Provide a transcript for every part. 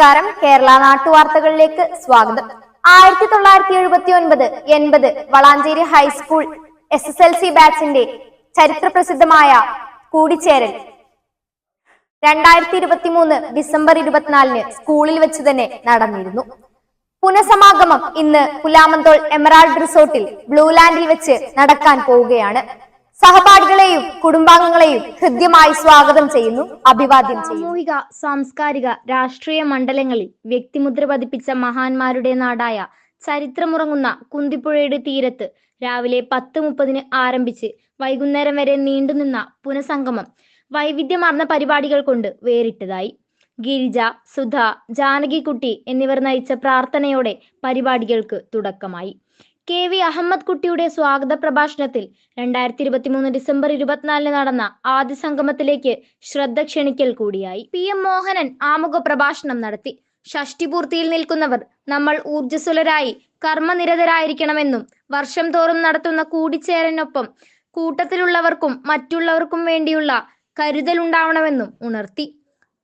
നമസ്കാരം. കേരള നാട്ടുവാർത്തകളിലേക്ക് സ്വാഗതം. ആയിരത്തി തൊള്ളായിരത്തി എഴുപത്തി ഒൻപത് എൺപത് Valanchery high school S S L C ബാച്ചിന്റെ ചരിത്ര പ്രസിദ്ധമായ കൂടിച്ചേരൽ. രണ്ടായിരത്തി ഇരുപത്തി മൂന്ന് ഡിസംബർ ഇരുപത്തിനാലിന് സ്കൂളിൽ വെച്ച് തന്നെ നടന്നിരുന്നു. പുനഃസമാഗമം ഇന്ന് പുലാമന്തോൾ എമറാൾഡ് റിസോർട്ടിൽ ബ്ലൂലാൻഡിൽ വെച്ച് നടക്കാൻ പോവുകയാണ്. സഹപാഠികളെയും കുടുംബാംഗങ്ങളെയും ഹൃദ്യമായി സ്വാഗതം ചെയ്യുന്നു അഭിവാദ്യം ചെയ്യുന്നു. സാമൂഹിക സാംസ്കാരിക രാഷ്ട്രീയ മണ്ഡലങ്ങളിൽ വ്യക്തിമുദ്ര പതിപ്പിച്ച മഹാന്മാരുടെ നാടായ ചരിത്രമുറങ്ങുന്ന കുന്തിപ്പുഴയുടെ തീരത്ത് രാവിലെ പത്ത് മുപ്പതിന് ആരംഭിച്ച് വൈകുന്നേരം വരെ നീണ്ടുനിന്ന പുനഃസംഗമം വൈവിധ്യമാർന്ന പരിപാടികൾ കൊണ്ട് വേറിട്ടതായി. ഗിരിജ സുധ ജാനകിക്കുട്ടി എന്നിവർ നയിച്ച പ്രാർത്ഥനയോടെ പരിപാടികൾക്ക് തുടക്കമായി. കെ വി അഹമ്മദ് കുട്ടിയുടെ സ്വാഗത പ്രഭാഷണത്തിൽ രണ്ടായിരത്തി ഇരുപത്തിമൂന്ന് ഡിസംബർ ഇരുപത്തിനാലിന് നടന്ന ആദ്യ സംഗമത്തിലേക്ക് ശ്രദ്ധ ക്ഷണിക്കൽ കൂടിയായി. പി എം മോഹനൻ ആമുഖ പ്രഭാഷണം നടത്തി. ഷഷ്ടിപൂർത്തിയിൽ നിൽക്കുന്നവർ നമ്മൾ ഊർജസ്വലരായി കർമ്മനിരതരായിരിക്കണമെന്നും വർഷം തോറും നടത്തുന്ന കൂടിച്ചേരനൊപ്പം കൂട്ടത്തിലുള്ളവർക്കും മറ്റുള്ളവർക്കും വേണ്ടിയുള്ള കരുതൽ ഉണ്ടാവണമെന്നും ഉണർത്തി.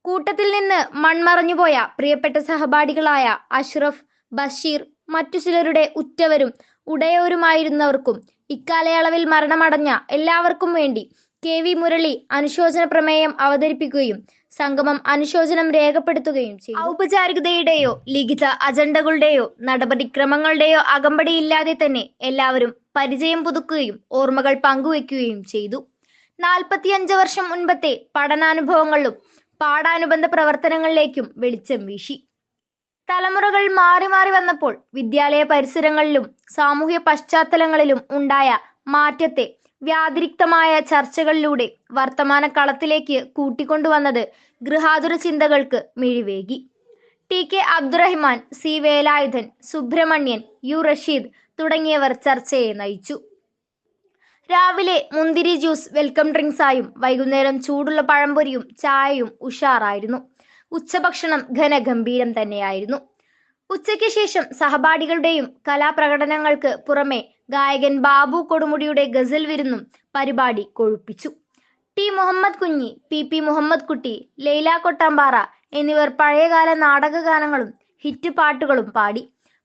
കൂട്ടത്തിൽ നിന്ന് മൺമറഞ്ഞുപോയ പ്രിയപ്പെട്ട സഹപാഠികളായ അഷ്റഫ് ബഷീർ മറ്റു ചിലരുടെ ഉറ്റവരും ഉടയവരുമായിരുന്നവർക്കും ഇക്കാലയളവിൽ മരണമടഞ്ഞ എല്ലാവർക്കും വേണ്ടി കെ വി മുരളി അനുശോചന പ്രമേയം അവതരിപ്പിക്കുകയും സംഗമം അനുശോചനം രേഖപ്പെടുത്തുകയും ചെയ്തു. ഔപചാരികതയുടെയോ ലിഖിത അജണ്ടകളുടെയോ നടപടിക്രമങ്ങളുടെയോ അകമ്പടിയില്ലാതെ തന്നെ എല്ലാവരും പരിചയം പുതുക്കുകയും ഓർമ്മകൾ പങ്കുവെക്കുകയും ചെയ്തു. നാൽപ്പത്തിയഞ്ച് വർഷം മുൻപത്തെ പഠനാനുഭവങ്ങളിലും പാഠാനുബന്ധ പ്രവർത്തനങ്ങളിലേക്കും വെളിച്ചം വീശി. തലമുറകൾ മാറി മാറി വന്നപ്പോൾ വിദ്യാലയ പരിസരങ്ങളിലും സാമൂഹ്യ പശ്ചാത്തലങ്ങളിലും ഉണ്ടായ മാറ്റത്തെ വ്യാതിരിക്തമായ ചർച്ചകളിലൂടെ വർത്തമാന കളത്തിലേക്ക് കൂട്ടിക്കൊണ്ടുവന്നത് ഗൃഹാതുര ചിന്തകൾക്ക് മിഴിവേകി. T K Abdurahiman C Velayudhan Subrahmanyan U Rasheed തുടങ്ങിയവർ ചർച്ചയെ നയിച്ചു. രാവിലെ മുന്തിരി ജ്യൂസ് വെൽക്കം ഡ്രിങ്ക്സായും വൈകുന്നേരം ചൂടുള്ള പഴംപൊരിയും ചായയും ഉഷാറായിരുന്നു. ഉച്ചഭക്ഷണം ഘനഗംഭീരം തന്നെയായിരുന്നു. ഉച്ചയ്ക്ക് ശേഷം സഹപാഠികളുടെയും കലാപ്രകടനങ്ങൾക്ക് പുറമെ ഗായകൻ ബാബു കൊടുമുടിയുടെ ഗസൽ വിരുന്നും പരിപാടി കൊഴുപ്പിച്ചു. T Muhammad Kunhi P P Muhammad കുട്ടി ലൈല കൊട്ടാമ്പാറ എന്നിവർ പഴയകാല നാടകഗാനങ്ങളും ഹിറ്റ് പാട്ടുകളും പാടി.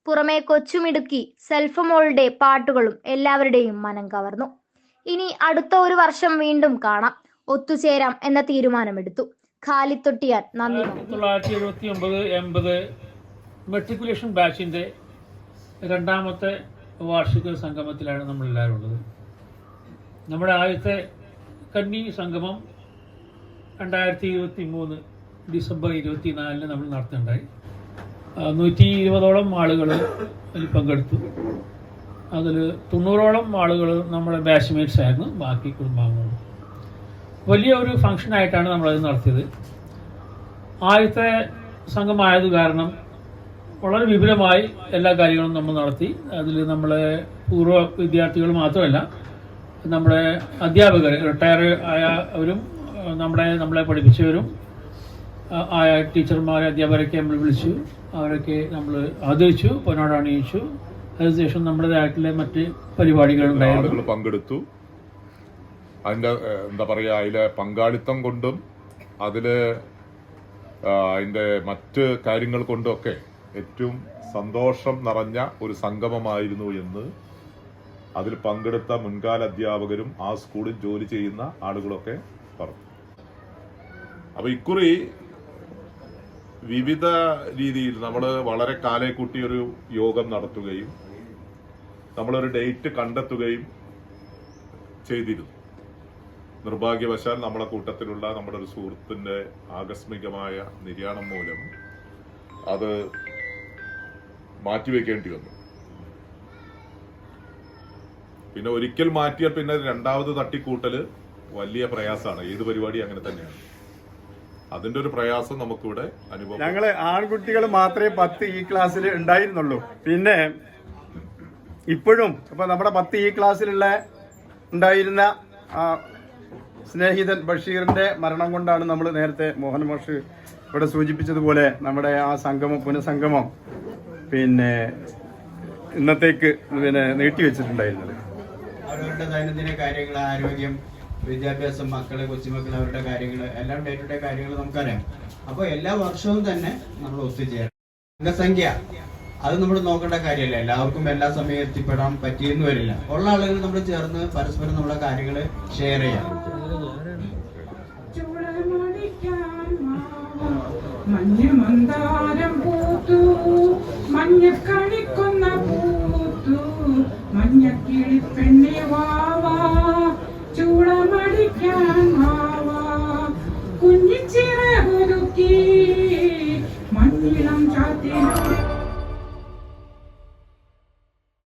പുറമെ കൊച്ചുമിടുക്കി സെൽഫമോളുടെ പാട്ടുകളും എല്ലാവരുടെയും മനം കവർന്നു. ഇനി അടുത്ത ഒരു വർഷം വീണ്ടും കാണാം. ഒത്തുചേരാം എന്ന തീരുമാനമെടുത്തു. ഖാലിദ് തൊട്ടിയാൻ നന്ദി. തൊള്ളായിരത്തി എഴുപത്തി ഒമ്പത് എൺപത് മെട്രിക്കുലേഷൻ ബാച്ചിന്റെ രണ്ടാമത്തെ വാർഷിക സംഗമത്തിലാണ് നമ്മളെല്ലാവരും ഉള്ളത്. നമ്മുടെ ആദ്യത്തെ കന്നി സംഗമം രണ്ടായിരത്തി ഇരുപത്തി മൂന്ന് ഡിസംബർ ഇരുപത്തി നാലിന് നമ്മൾ നടത്തുന്നുണ്ടായി. നൂറ്റി ഇരുപതോളം ആളുകൾ അതിൽ പങ്കെടുത്തു. അതിൽ തൊണ്ണൂറോളം ആളുകൾ നമ്മുടെ ബാച്ച്മേറ്റ്സ് ആയിരുന്നു. ബാക്കി കുടുംബാംഗങ്ങളും വലിയ ഒരു ഫംഗ്ഷൻ ആയിട്ടാണ് നമ്മൾ നമ്മളത് നടത്തിയത്. ആദ്യത്തെ സംഘമായത് കാരണം വളരെ വിപുലമായി എല്ലാ കാര്യങ്ങളും നമ്മൾ നടത്തി. അതിൽ നമ്മളെ പൂർവ വിദ്യാർത്ഥികൾ മാത്രമല്ല നമ്മുടെ അധ്യാപകർ റിട്ടയർ ആയവരും നമ്മുടെ നമ്മളെ പഠിപ്പിച്ചവരും ആയ ടീച്ചർമാരെ അധ്യാപകരൊക്കെ നമ്മൾ വിളിച്ചു. അവരൊക്കെ നമ്മൾ ആദരിച്ചു പൊന്നോടണിയിച്ചു അതിനുശേഷം നമ്മുടേതായിട്ടുള്ള മറ്റ് ആളുകൾ പങ്കെടുത്തു. അതിന്റെ എന്താ പറയുക അതിലെ പങ്കാളിത്തം കൊണ്ടും അതിൽ അതിന്റെ മറ്റ് കാര്യങ്ങൾ കൊണ്ടൊക്കെ ഏറ്റവും സന്തോഷം നിറഞ്ഞ ഒരു സംഗമമായിരുന്നു എന്ന് അതിൽ പങ്കെടുത്ത മുൻകാല അധ്യാപകരും ആ സ്കൂളിൽ ജോലി ചെയ്യുന്ന ആളുകളൊക്കെ പറഞ്ഞു. അപ്പൊ ഇക്കുറി വിവിധ രീതിയിൽ നമ്മൾ വളരെ കാലെ കൂട്ടി ഒരു യോഗം നടത്തുകയും നമ്മളൊരു ഡേറ്റ് കണ്ടെത്തുകയും ചെയ്തിരുന്നു. നിർഭാഗ്യവശാൽ നമ്മളെ കൂട്ടത്തിലുള്ള നമ്മുടെ ഒരു സുഹൃത്തിന്റെ ആകസ്മികമായ നിര്യാണം മൂലം അത് മാറ്റിവെക്കേണ്ടി വന്നു. പിന്നെ ഒരിക്കൽ മാറ്റിയാൽ പിന്നെ രണ്ടാമത് തട്ടിക്കൂട്ടൽ വലിയ പ്രയാസമാണ്. ഏത് പരിപാടി അങ്ങനെ തന്നെയാണ്. അതിന്റെ ഒരു പ്രയാസം നമുക്കിവിടെ അനുഭവം ഞങ്ങൾ ആൺകുട്ടികൾ മാത്രമേ പത്ത് ഈ ക്ലാസ്സിൽ ഉണ്ടായിരുന്നുള്ളൂ. പിന്നെ ഇപ്പോഴും ഇപ്പൊ നമ്മുടെ പത്ത് ഈ ക്ലാസ്സിലുള്ള ഉണ്ടായിരുന്ന സ്നേഹിതൻ ബഷീറിന്റെ മരണം കൊണ്ടാണ് നമ്മൾ നേരത്തെ മോഹൻ മാഷ് ഇവിടെ സൂചിപ്പിച്ചതുപോലെ നമ്മുടെ ആ സംഗമം പുനഃസംഗമം പിന്നെ ഇന്നത്തേക്ക് പിന്നെ നീട്ടിവെച്ചിട്ടുണ്ടായിരുന്നത് അവരുടെ ദൈനംദിന കാര്യങ്ങൾ ആരോഗ്യം വിദ്യാഭ്യാസം മക്കളെ കൊച്ചുമക്കൾ അവരുടെ കാര്യങ്ങൾ എല്ലാം ഡേ ടു ഡേ കാര്യങ്ങൾ നമുക്കറിയാം. അപ്പോൾ എല്ലാ വർഷവും തന്നെ നമ്മൾ ഒത്തുചേരണം. അംഗസംഖ്യ അത് നമ്മൾ നോക്കേണ്ട കാര്യമല്ല. എല്ലാവർക്കും എല്ലാ സമയം എത്തിപ്പെടാൻ പറ്റിയെന്ന് വരില്ല. ഉള്ള ആളുകൾ നമ്മൾ ചേർന്ന് പരസ്പരം നമ്മുടെ കാര്യങ്ങൾ ഷെയർ ചെയ്യാം. മഞ്ഞ പൂത്തു കണിക്കുന്ന പൂത്തു